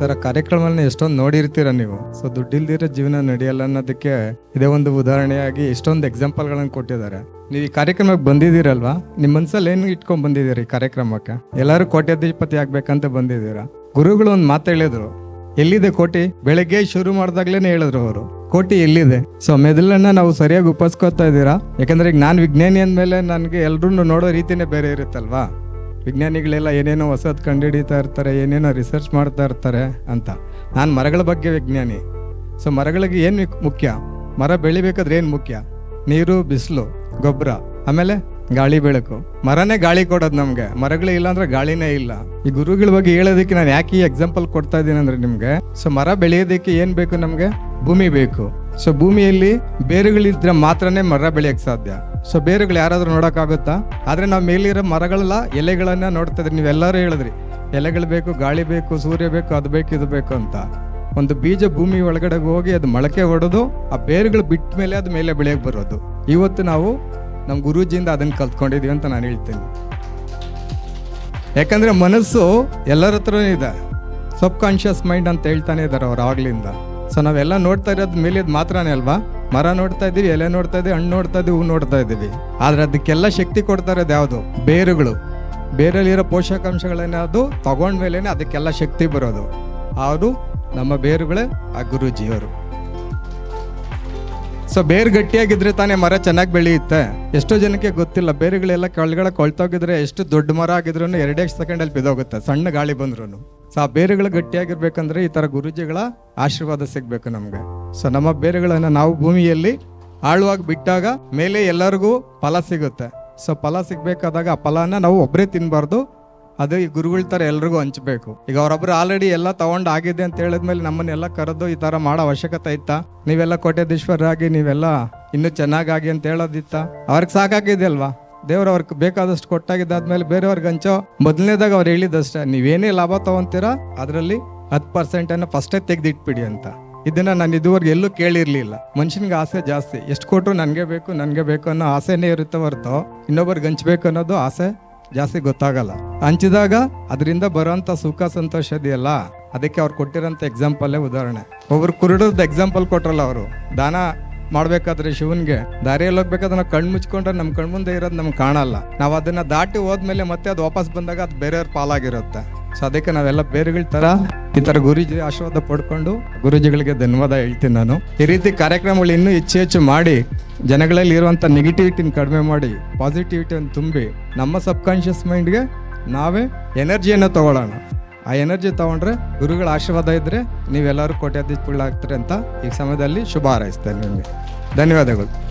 ತರ ಕಾರ್ಯಕ್ರಮಗಳನ್ನ ಎಷ್ಟೊಂದು ನೋಡಿರ್ತೀರ ನೀವು. ಸೊ ದುಡ್ಡಿಲ್ದಿರೋ ಜೀವನ ನಡೆಯಲ್ಲ ಅನ್ನೋದಕ್ಕೆ ಇದೇ ಒಂದು ಉದಾಹರಣೆಯಾಗಿ ಎಷ್ಟೊಂದು ಎಕ್ಸಾಂಪಲ್ಗಳನ್ನು ಕೊಟ್ಟಿದ್ದಾರೆ. ನೀವು ಈ ಕಾರ್ಯಕ್ರಮಕ್ಕೆ ಬಂದಿದ್ದೀರಲ್ವಾ? ನಿಮ್ಮ ಮನ್ಸಲ್ಲಿ ಏನು ಇಟ್ಕೊಂಡು ಬಂದಿದ್ದೀರಿ ಈ ಕಾರ್ಯಕ್ರಮಕ್ಕೆ? ಎಲ್ಲರೂ ಕೋಟ್ಯಾಧಿಪತಿ ಆಗ್ಬೇಕಂತ ಬಂದಿದ್ದೀರಾ? ಗುರುಗಳು ಒಂದು ಮಾತು ಹೇಳಿದ್ರು. ಎಲ್ಲಿದೆ ಕೋಟಿ? ಬೆಳಗ್ಗೆ ಶುರು ಮಾಡಿದಾಗ್ಲೇನೆ ಹೇಳಿದ್ರು ಅವರು. ಕೋಟಿ ಎಲ್ಲಿದೆ? ಸೊ ಮೆದುಳನ್ನ ನಾವು ಸರಿಯಾಗಿ ಉಪಸ್ಕೋತಾ ಇದ್ದೀರಾ? ಯಾಕಂದ್ರೆ ಈಗ ನಾನು ವಿಜ್ಞಾನಿ ಅಂದಮೇಲೆ ನನಗೆ ಎಲ್ರೂ ನೋಡೋ ರೀತಿನೇ ಬೇರೆ ಇರುತ್ತಲ್ವಾ? ವಿಜ್ಞಾನಿಗಳೆಲ್ಲ ಏನೇನೋ ಹೊಸದು ಕಂಡುಹಿಡಿತಾ ಇರ್ತಾರೆ, ಏನೇನೋ ರಿಸರ್ಚ್ ಮಾಡ್ತಾ ಇರ್ತಾರೆ ಅಂತ. ನಾನು ಮರಗಳ ಬಗ್ಗೆ ವಿಜ್ಞಾನಿ. ಸೊ ಮರಗಳಿಗೆ ಏನು ಮುಖ್ಯ? ಮರ ಬೆಳಿಬೇಕಾದ್ರೆ ಏನು ಮುಖ್ಯ? ನೀರು, ಬಿಸಿಲು, ಗೊಬ್ಬರ, ಆಮೇಲೆ ಗಾಳಿ ಬೆಳಕು. ಮರನೇ ಗಾಳಿ ಕೊಡೋದು ನಮಗೆ. ಮರಗಳೇ ಇಲ್ಲ ಅಂದ್ರೆ ಗಾಳಿನೇ ಇಲ್ಲ. ಈ ಗುರುಗಳ ಬಗ್ಗೆ ಹೇಳೋದಕ್ಕೆ ನಾನು ಯಾಕೆ ಈ ಎಕ್ಸಾಂಪಲ್ ಕೊಡ್ತಾ ಇದ್ದೀನಿ ಅಂದ್ರೆ ನಿಮಗೆ ಸೊ ಮರ ಬೆಳೆಯೋದಕ್ಕೆ ಏನು ಬೇಕು ನಮಗೆ? ಭೂಮಿ ಬೇಕು. ಸೊ ಭೂಮಿಯಲ್ಲಿ ಬೇರುಗಳಿದ್ರೆ ಮಾತ್ರನೇ ಮರ ಬೆಳೆಯಕ್ ಸಾಧ್ಯ. ಸೊ ಬೇರುಗಳು ಯಾರಾದರೂ ನೋಡೋಕ್ಕಾಗುತ್ತಾ? ಆದರೆ ನಾವು ಮೇಲಿರೋ ಮರಗಳೆಲ್ಲ ಎಲೆಗಳನ್ನ ನೋಡ್ತಾ ಇದ್ರಿ ನೀವೆಲ್ಲರೂ ಹೇಳಿದ್ರಿ, ಎಲೆಗಳು ಬೇಕು, ಗಾಳಿ ಬೇಕು, ಸೂರ್ಯ ಬೇಕು, ಅದು ಬೇಕು, ಇದು ಬೇಕು ಅಂತ. ಒಂದು ಬೀಜ ಭೂಮಿ ಒಳಗಡೆ ಹೋಗಿ ಅದು ಮೊಳಕೆ ಹೊಡೆದು, ಆ ಬೇರುಗಳು ಬಿಟ್ಟ ಮೇಲೆ ಅದು ಮೇಲೆ ಬೆಳೆಯಕ್ಕೆ ಬರೋದು. ಇವತ್ತು ನಾವು ನಮ್ಮ ಗುರೂಜಿಯಿಂದ ಅದನ್ನು ಕಲ್ತ್ಕೊಂಡಿದ್ದೀವಿ ಅಂತ ನಾನು ಹೇಳ್ತೀನಿ. ಯಾಕಂದರೆ ಮನಸ್ಸು ಎಲ್ಲರ ಹತ್ರನೂ ಇದೆ. ಸಬ್ ಕಾನ್ಷಿಯಸ್ ಮೈಂಡ್ ಅಂತ ಹೇಳ್ತಾನೆ ಇದ್ದಾರೆ ಅವ್ರು ಆಗ್ಲಿಂದ. ಸೊ ನಾವೆಲ್ಲ ನೋಡ್ತಾ ಇರೋದು ಮೇಲಿದ್ ಮಾತ್ರನೇ ಅಲ್ವಾ? ಮರ ನೋಡ್ತಾ ಇದ್ದೀವಿ, ಎಲೆ ನೋಡ್ತಾ ಇದ್ದೀವಿ, ಹಣ್ಣು ನೋಡ್ತಾ ಇದ್ದೀವಿ, ಹೂ ನೋಡ್ತಾ ಇದ್ದೀವಿ. ಆದ್ರೆ ಅದಕ್ಕೆಲ್ಲ ಶಕ್ತಿ ಕೊಡ್ತಾ ಇರೋದು ಯಾವುದು? ಬೇರುಗಳು. ಬೇರಲ್ಲಿರೋ ಪೋಷಕಾಂಶಗಳೇನಾದ್ರು ತಗೊಂಡ್ಮೇಲೆ ಅದಕ್ಕೆಲ್ಲ ಶಕ್ತಿ ಬರೋದು. ಅವರು ನಮ್ಮ ಬೇರುಗಳೇ ಆ ಗುರೂಜಿಯವರು. ಸೊ ಬೇರು ಗಟ್ಟಿಯಾಗಿದ್ರೆ ತಾನೇ ಮರ ಚೆನ್ನಾಗಿ ಬೆಳೆಯುತ್ತೆ. ಎಷ್ಟೋ ಜನಕ್ಕೆ ಗೊತ್ತಿಲ್ಲ, ಬೇರುಗಳೆಲ್ಲ ಕೆಳಗಡೆ ಕೊಳ್ತೋಗಿದ್ರೆ ಎಷ್ಟು ದೊಡ್ಡ ಮರ ಆಗಿದ್ರು ಎರಡೇ ಸೆಕೆಂಡಲ್ಲಿ ಬಿದ್ದೋಗುತ್ತೆ ಸಣ್ಣ ಗಾಳಿ ಬಂದ್ರು ಸೊ ಆ ಬೇರುಗಳು ಗಟ್ಟಿಯಾಗಿರ್ಬೇಕಂದ್ರೆ ಈ ತರ ಗುರುಜಿಗಳ ಆಶೀರ್ವಾದ ಸಿಗ್ಬೇಕು ನಮ್ಗೆ. ಸೊ ನಮ್ಮ ಬೇರುಗಳನ್ನ ನಾವು ಭೂಮಿಯಲ್ಲಿ ಆಳವಾಗಿ ಬಿಟ್ಟಾಗ ಮೇಲೆ ಎಲ್ಲರಿಗೂ ಫಲ ಸಿಗುತ್ತೆ. ಸೊ ಫಲ ಸಿಗ್ಬೇಕಾದಾಗ ಆ ಫಲನ ನಾವು ಒಬ್ಬರೇ ತಿನ್ಬಾರ್ದು ಅದು ಈ ಗುರುಗಳ ಥರ ಎಲ್ರಿಗೂ ಹಂಚಬೇಕು. ಈಗ ಅವರೊಬ್ರು ಆಲ್ರೆಡಿ ಎಲ್ಲ ತೊಗೊಂಡು ಆಗಿದೆ ಅಂತ ಹೇಳಿದ್ಮೇಲೆ ನಮ್ಮನ್ನೆಲ್ಲ ಕರೆದು ಈ ಥರ ಮಾಡೋ ಅವಶ್ಯಕತೆ ಇತ್ತಾ? ನೀವೆಲ್ಲ ಕೋಟ್ಯಾಧೀಶ್ವರರಾಗಿ, ನೀವೆಲ್ಲ ಇನ್ನೂ ಚೆನ್ನಾಗಾಗಿ ಅಂತ ಹೇಳೋದಿತ್ತ? ಅವ್ರಿಗೆ ಸಾಕಾಗಿದೆ ಅಲ್ವಾ ದೇವ್ರು ಅವ್ರಿಗೆ ಬೇಕಾದಷ್ಟು ಕೊಟ್ಟಾಗಿದ್ದಾದ್ಮೇಲೆ ಬೇರೆಯವ್ರಿಗೆ ಹಂಚೋ? ಮೊದಲನೇದಾಗ ಅವ್ರು ಹೇಳಿದಷ್ಟೇ, ನೀವೇನೇ ಲಾಭ ತಗೊಂತೀರಾ? ಅದರಲ್ಲಿ ಹತ್ತು ಪರ್ಸೆಂಟನ್ನು ಫಸ್ಟೇ ತೆಗೆದಿಟ್ಬಿಡಿ ಅಂತ. ಇದನ್ನು ನಾನು ಇದುವರೆಗೆ ಎಲ್ಲೂ ಕೇಳಿರಲಿಲ್ಲ. ಮನುಷ್ಯನಿಗೆ ಆಸೆ ಜಾಸ್ತಿ. ಎಷ್ಟು ಕೊಟ್ಟರು ನನಗೆ ಬೇಕು ನನಗೆ ಬೇಕು ಅನ್ನೋ ಆಸೆನೇ ಇರುತ್ತೆ ಹೊರತು. ಇನ್ನೊಬ್ಬರಿಗೆ ಹಂಚ್ಬೇಕು ಅನ್ನೋದು ಆಸೆ. ಜಾಸ್ತಿ ಗೊತ್ತಾಗಲ್ಲ. ಹಂಚಿದಾಗ ಅದರಿಂದ ಬರುವಂತ ಸುಖ, ಸಂತೋಷ ಇದೆಯಲ್ಲ, ಅದಕ್ಕೆ ಅವ್ರು ಕೊಟ್ಟಿರೋಂಥ ಎಕ್ಸಾಂಪಲ್ಲೇ ಉದಾಹರಣೆ. ಒಬ್ರು ಕುರುಡದ ಎಕ್ಸಾಂಪಲ್ ಕೊಟ್ರಲ್ಲ ಅವರು. ದಾನ ಮಾಡ್ಬೇಕಾದ್ರೆ ಶಿವನ್ಗೆ, ದಾರಿಯಲ್ಲಿ ಹೋಗ್ಬೇಕಾದ್ರೆ ನಾವು ಕಣ್ಣು ಮುಚ್ಕೊಂಡ್ರೆ ನಮ್ಮ ಕಣ್ಮುಂದೆ ಇರೋದು ನಮ್ಗೆ ಕಾಣಲ್ಲ. ನಾವು ಅದನ್ನ ದಾಟಿ ಹೋದ್ಮೇಲೆ ಮತ್ತೆ ಅದು ವಾಪಸ್ ಬಂದಾಗ ಅದು ಬೇರೆಯವ್ರ ಪಾಲಾಗಿರುತ್ತೆ. ಸೊ ಅದಕ್ಕೆ ನಾವೆಲ್ಲ ಬೇರೆಗಳ ತರ, ಈ ತರ ಗುರುಜಿ ಆಶೀರ್ವಾದ ಪಡ್ಕೊಂಡು ಗುರುಜಿಗಳಿಗೆ ಧನ್ಯವಾದ ಹೇಳ್ತೀನಿ ನಾನು. ಈ ರೀತಿ ಕಾರ್ಯಕ್ರಮಗಳು ಇನ್ನೂ ಹೆಚ್ಚು ಹೆಚ್ಚು ಮಾಡಿ ಜನಗಳಲ್ಲಿ ಇರುವಂಥ ನೆಗೆಟಿವಿಟಿನ ಕಡಿಮೆ ಮಾಡಿ ಪಾಸಿಟಿವಿಟಿಯನ್ನು ತುಂಬಿ ನಮ್ಮ ಸಬ್ಕಾನ್ಷಿಯಸ್ ಮೈಂಡ್ಗೆ ನಾವೇ ಎನರ್ಜಿಯನ್ನು ತಗೊಳ್ಳೋಣ. ಆ ಎನರ್ಜಿ ತಗೊಂಡ್ರೆ ಗುರುಗಳ ಆಶೀರ್ವಾದ ಇದ್ದರೆ ನೀವೆಲ್ಲರೂ ಕೋಟ್ಯಾಧೀಶಗಳಾಗ್ತೀರಿ ಅಂತ ಈ ಸಮಯದಲ್ಲಿ ಶುಭ ಹಾರೈಸ್ತೇನೆ ನಿಮಗೆ. ಧನ್ಯವಾದಗಳು.